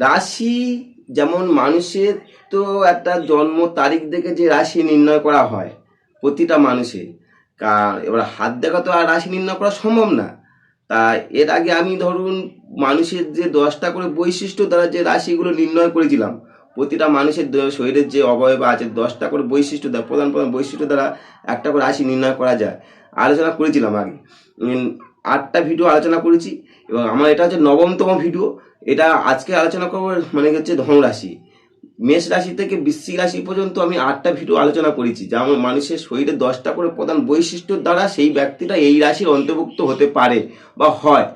রাশি যেমন মানুষের তো একটা জন্ম তারিখ দেখে যে রাশি নির্ণয় করা হয় প্রতিটা মানুষের। কারণ এবার হাত দেখা তো আর রাশি নির্ণয় করা সম্ভব না। তা এর আগে আমি ধরুন মানুষের যে দশটা করে বৈশিষ্ট্য দ্বারা যে রাশিগুলো নির্ণয় করেছিলাম, প্রতিটা মানুষের শরীরের যে অবয়ব আছে দশটা করে বৈশিষ্ট্য দ্বারা, প্রধান প্রধান বৈশিষ্ট্য দ্বারা একটা করে রাশি নির্ণয় করা যায়। আলোচনা করেছিলাম আগে। আটটা ভিডিও আলোচনা করেছি। এবং আমার এটা হচ্ছে নবমতম ভিডিও এটা আজকে আলোচনা করব মানে হচ্ছে ধনুরাশি মেষ রাশি থেকে বৃশ্চিক রাশি পর্যন্ত আমি আটটা ভিডিও আলোচনা করেছি যেমন মানুষের শরীরে দশটা করে প্রধান বৈশিষ্ট্যর দ্বারা সেই ব্যক্তিটা এই রাশির অন্তর্ভুক্ত হতে পারে বা হয়।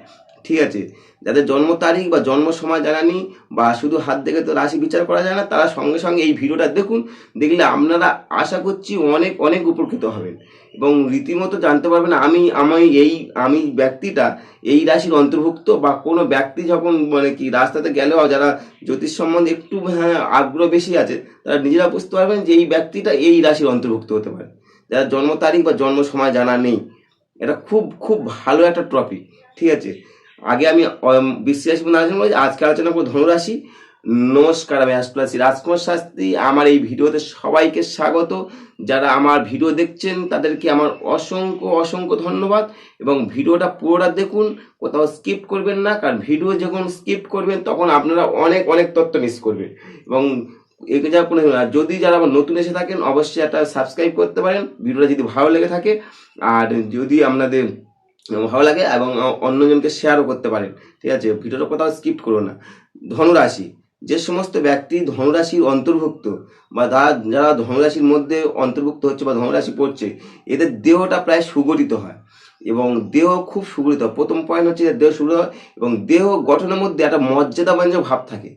ঠিক আছে? যাদের জন্ম তারিখ বা জন্ম সময় জানা নেই বা শুধু হাত দেখে তো রাশি বিচার করা যায় না, তারা সঙ্গে সঙ্গে এই ভিডিওটা দেখুন, দেখলে আপনারা আশা করছি অনেক অনেক উপকৃত হবেন। এবং রীতিমতো জানতে পারবেন আমি আমি এই, আমি ব্যক্তিটা এই রাশির অন্তর্ভুক্ত বা কোনো ব্যক্তি যখন মানে কি রাস্তাতে গেলেও যারা জ্যোতিষ সম্বন্ধে একটু হ্যাঁ আগ্রহ বেশি আছে, তারা নিজেরা বুঝতে পারবেন যে এই ব্যক্তিটা এই রাশির অন্তর্ভুক্ত হতে পারে। যারা জন্ম তারিখ বা জন্ম সময় জানা নেই, এটা খুব খুব ভালো একটা টপিক ঠিক আছে? আগে আমি বিশ্বাস আলোচনা করেছি আজকে আলোচনা করব ধনুরাশি। নমস্কার, আমি অ্যাস্ট্রোলজি রাজকুমার শাস্ত্রী। আমার এই ভিডিওতে সবাইকে স্বাগত। যারা আমার ভিডিও দেখছেন, তাদেরকে আমার অসংখ্য অসংখ্য ধন্যবাদ। এবং ভিডিওটা পুরোটা দেখুন, কোথাও স্কিপ করবেন না। কারণ ভিডিও যখন স্কিপ করবেন, তখন আপনারা অনেক অনেক তথ্য মিস করবেন। এবং একে যা কোনো যদি যারা আমার নতুন এসে থাকেন, অবশ্যই একটা সাবস্ক্রাইব করতে পারেন। ভিডিওটা যদি ভালো লেগে থাকে, আর যদি আপনাদের ভালো লাগে এবং অন্যজনকে শেয়ারও করতে পারেন। ঠিক আছে? ভিডিওটা কোথাও স্কিপ করো না। ধনুরাশি। যে সমস্ত ব্যক্তি ধনুরাশির অন্তর্ভুক্ত বা যারা ধনুরাশির মধ্যে অন্তর্ভুক্ত হচ্ছে বা ধনুরাশি পড়ছে, এদের দেহটা প্রায় সুগঠিত হয় এবং দেহ খুব সুগঠিত। প্রথম পয়েন্ট হচ্ছে দেহ সুগঠিত হয় এবং দেহ গঠনের মধ্যে একটা মর্যাদা ব্যঞ্জক ভাব থাকে।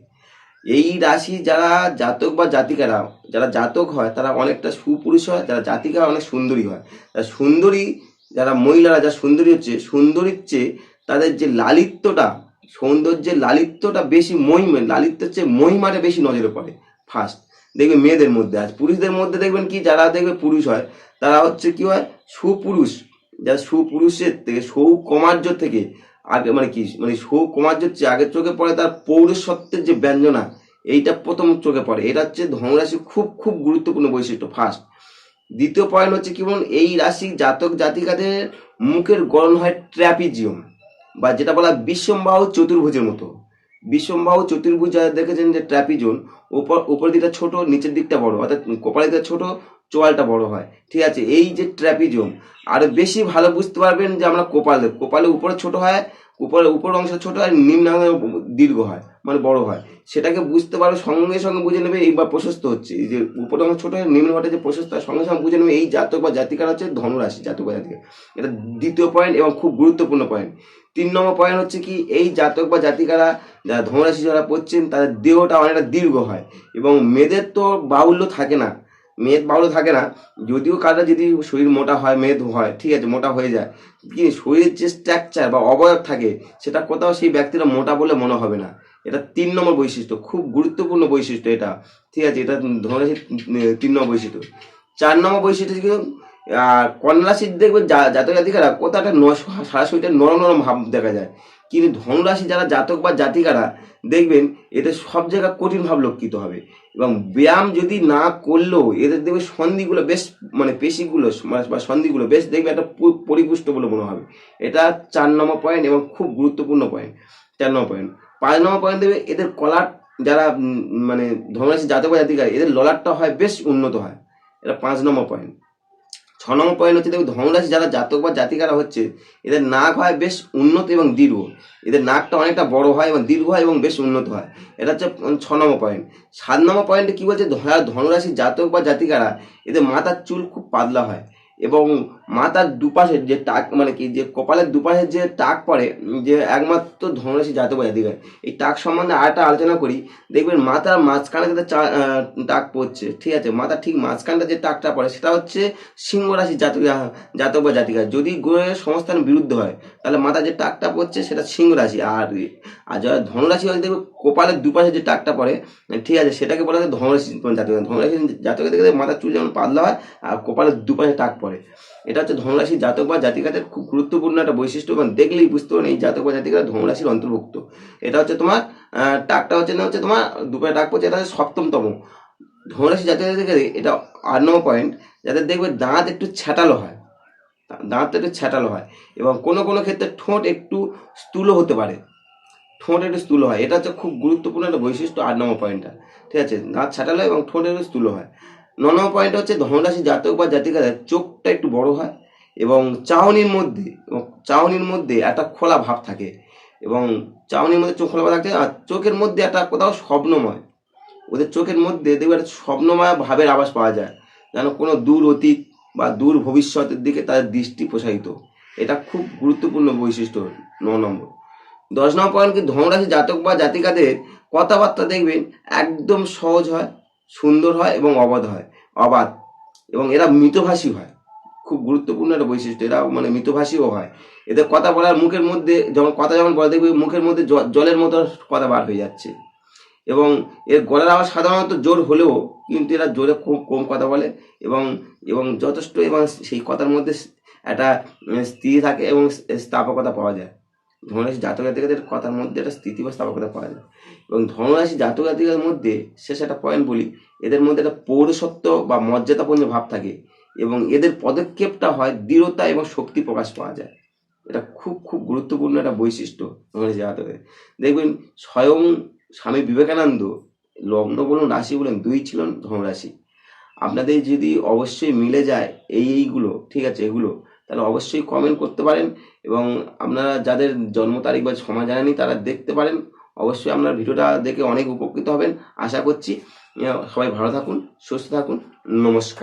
এই রাশি যারা জাতক বা জাতিকারা, যারা জাতক হয়, তারা অনেকটা সুপুরুষ হয়, যারা জাতিকা অনেক সুন্দরী হয়। যারা সুন্দরী যারা মহিলারা, যারা সুন্দরী হচ্ছে, সুন্দরীর চেয়ে তাদের যে লালিত্যটা, সৌন্দর্যের লালিত্যটা বেশি মহিমা, লালিত্যের চেয়ে মহিমাটা বেশি নজরে পড়ে ফার্স্ট দেখবে মেয়েদের মধ্যে আজ পুরুষদের মধ্যে দেখবেন কি, যারা দেখবে পুরুষ হয়, তারা হচ্ছে কি হয়, সুপুরুষ। যা সুপুরুষের থেকে, সৌকমার্য থেকে আগে মানে কি মানে সৌকমার্যের চেয়ে আগের চোখে পড়ে তার পৌরসত্বের যে ব্যঞ্জনা, এইটা প্রথম চোখে পড়ে। এটা হচ্ছে ধনুরাশি খুব খুব গুরুত্বপূর্ণ বৈশিষ্ট্য ফার্স্ট দ্বিতীয় পয়েন্ট হচ্ছে কি বলুন? এই রাশি জাতক জাতিকাদের মুখের গড়ন হয় ট্র্যাপিজিয়াম, বা যেটা বলা বিশ্বমবাহু চতুর্ভুজের মতো। বিশ্বমবাহু চতুর্ভুজ যারা দেখেছেন যে ট্র্যাপিজোন উপর উপর দিকটা ছোট, নিচের দিকটা বড়, অর্থাৎ কপালের দিকটা ছোট, চোয়ালটা বড় হয়। ঠিক আছে, এই যে ট্র্যাপিজোন, আরও বেশি ভালো বুঝতে পারবেন যে আমরা কপালে কপালে উপরে ছোট হয়, উপরে উপর অংশ ছোট হয় নিম্ন দীর্ঘ হয়। মানে বড় হয়। সেটাকে বুঝতে পারো, সঙ্গে সঙ্গে বুঝে নেবে এইবার প্রশস্ত হচ্ছে। এই যে অংশ ছোট হয় নিম্ন ঘটে যে প্রশস্ত হয় সঙ্গে সঙ্গে বুঝে নেবে এই জাতক বা জাতিকার হচ্ছে ধনুরাশি, জাতক বা জাতিকা। এটা দ্বিতীয় পয়েন্ট এবং খুব গুরুত্বপূর্ণ পয়েন্ট তিন নম্বর পয়েন্ট হচ্ছে কি, এই জাতক বা জাতিকারা, যারা ধনুরাশি যারা পড়ছেন, তাদের দেহটা অনেকটা দীর্ঘ হয় এবং মেয়েদের তো বাহুল্য থাকে না। মেদ বাহুল্য থাকে না। যদিও কারও যদি শরীর মোটা হয়, মেদ হয়, ঠিক আছে, মোটা হয়ে যায় কি শরীরের যে স্ট্রাকচার বা অবয়ব থাকে, সেটা কোথাও সেই ব্যক্তিরা মোটা বলে মনে হবে না। এটা তিন নম্বর বৈশিষ্ট্য, খুব গুরুত্বপূর্ণ বৈশিষ্ট্য এটা। ঠিক আছে, এটা ধনুরাশির তিন নম্বর বৈশিষ্ট্য। চার নম্বর বৈশিষ্ট্য কিন্তু আর কন্যা রাশির দেখবে জাতক জাতিকারা কোথাও একটা ন- সারা শরীরটা নরম নরম ভাব দেখা যায়। কিন্তু ধনুরাশি যারা জাতক বা জাতিকারা দেখবেন, এদের সব জায়গায় কঠিন ভাব লক্ষিত হবে। এবং ব্যায়াম যদি না করলেও এদের দেখবে সন্ধিগুলো বেশ মানে পেশিগুলো মানে বা সন্ধিগুলো বেশ দেখবে একটা পরিপুষ্ট বলে মনে হবে। এটা চার নম্বর পয়েন্ট এবং খুব গুরুত্বপূর্ণ পয়েন্ট চার নম্বর পয়েন্ট পাঁচ নম্বর পয়েন্ট দেবে, এদের কলার যারা মানে ধনুরাশি জাতক বা জাতিকারা এদের ললাটটা হয়, বেশ উন্নত হয়। এটা পাঁচ নম্বর পয়েন্ট ছ নম্বর পয়েন্ট হচ্ছে, দেখো ধনুরাশি যারা জাতক বা জাতিকারা হচ্ছে, এদের নাক হয় বেশ উন্নত এবং দীর্ঘ। এদের নাকটা অনেকটা বড় হয় এবং দীর্ঘ হয় এবং বেশ উন্নত হয়। এটা হচ্ছে ছ নম্বর পয়েন্ট সাত নম্বর পয়েন্টে কি বলছে ধনুরাশি জাতক বা জাতিকারা, এদের মাথার চুল খুব পাতলা হয় এবং মাথার দুপাশের যে টাক মানে কি, যে কপালের দুপাশের যে টাক পড়ে, যে একমাত্র ধনুরাশি জাতক জাতিকার, এই টাক সম্বন্ধে আরেকটা আলোচনা করি। দেখবেন মাথার মাঝখানে যাতে টাক পড়ছে, ঠিক আছে, মাথার ঠিক মাঝখানটা যে টাকটা পড়ে, সেটা হচ্ছে সিংহ রাশি জাতক জাতক বা জাতিকা। যদি গ্রহের সংস্থান বিরুদ্ধ হয়, তাহলে মাথা যে টাকটা পড়ছে, সেটা সিংহ রাশি আর আর যারা ধনুরাশি হয়, দেখবে কপালের দুপাশে যে টাকটা পড়ে, ঠিক আছে, সেটাকে বলা হয় ধনুরাশি জাতক। ধনুরাশি জাতকের দেখে মাথার চুল যেমন পাতলা হয়, আর কপালের দুপাশে টাক পড়ে। এটা হচ্ছে ধনুরাশি জাতক বা জাতিকাদের খুব গুরুত্বপূর্ণ একটা বৈশিষ্ট্য এবং দেখলেই বুঝতে পারেন এই জাতক বা জাতিকারা ধনুরাশির অন্তর্ভুক্ত। এটা হচ্ছে তোমার টাকটা হচ্ছে না, হচ্ছে তোমার দুপুরে টাক পড়ছে, এটা হচ্ছে সপ্তমতম। ধনুরাশি জাতক জাতিকাদের এটা আট নম্বর পয়েন্ট যাদের দেখবে দাঁত একটু ছ্যাটালো হয়। দাঁত একটু ছ্যাটালো হয় এবং কোনো কোনো ক্ষেত্রে ঠোঁট একটু স্থূল হতে পারে। ঠোঁট একটু স্থূল হয়। এটা হচ্ছে খুব গুরুত্বপূর্ণ একটা বৈশিষ্ট্য আট নম্বর পয়েন্টটা ঠিক আছে? দাঁত ছাটালো এবং ঠোঁট একটু স্থূল হয়। ন নম্বর পয়েন্ট হচ্ছে ধনুরাশি জাতক বা জাতিকাদের চোখটা একটু বড় হয় এবং চাউনির মধ্যে, এবং চাউনির মধ্যে একটা খোলা ভাব থাকে এবং চাউনির মধ্যে চোখ খোলা থাকে আর চোখের মধ্যে একটা কোথাও স্বপ্নময়। ওদের চোখের মধ্যে দেখবে একটা স্বপ্নময় ভাবের আভাস পাওয়া যায়, যেন কোনো দূর অতীত বা দূর ভবিষ্যতের দিকে তাদের দৃষ্টি প্রসারিত। এটা খুব গুরুত্বপূর্ণ বৈশিষ্ট্য ন নম্বর। দশ নম্বর পয়েন্ট কি ধনুরাশি জাতক বা জাতিকাদের কথাবার্তা দেখবেন একদম সহজ হয় সুন্দর হয় এবং অবাধ হয়, অবাধ এবং এরা মৃতভাষী হয়। খুব গুরুত্বপূর্ণ একটা বৈশিষ্ট্য, এরা মানে মৃতভাষীও হয়। এদের কথা বলার মুখের মধ্যে যখন, কথা যখন বলে দেখবে মুখের মধ্যে জলের মতো কথা বার হয়ে যাচ্ছে। এবং এর গলার আওয়াজ সাধারণত জোর হলেও কিন্তু এরা জোরে খুব কম কথা বলে এবং এবং যথেষ্ট এবং সেই কথার মধ্যে একটা স্থির থাকে এবং স্থাপকতা পাওয়া যায়। ধনুরাশি জাতক জাতিকাদের কথার মধ্যে একটা স্থিতি বা স্থাপকতা পাওয়া যায়। এবং ধনুরাশি জাতক জাতিকার মধ্যে শেষ একটা পয়েন্ট বলি, এদের মধ্যে একটা পৌরসত্ব বা মর্যাদাপূর্ণ ভাব থাকে এবং এদের পদক্ষেপটা হয় দৃঢ়তা এবং শক্তি প্রকাশ পাওয়া যায়। এটা খুব খুব গুরুত্বপূর্ণ একটা বৈশিষ্ট্য ধনুরাশি জাতকের। দেখবেন স্বয়ং স্বামী বিবেকানন্দ, লগ্ন বলুন, রাশি বলুন, দুই ছিলেন ধনুরাশি। আপনাদের যদি অবশ্যই মিলে যায় এই, এইগুলো, ঠিক আছে, এগুলো তাহলে অবশ্যই কমেন্ট করতে পারেন এবং আপনারা যাদের জন্ম তারিখ বা সময় জানেনি তারা দেখতে পারেন। অবশ্যই আপনার ভিডিওটা দেখে অনেক উপকৃত হবেন। আশা করছি সবাই ভালো থাকুন, সুস্থ থাকুন। নমস্কার।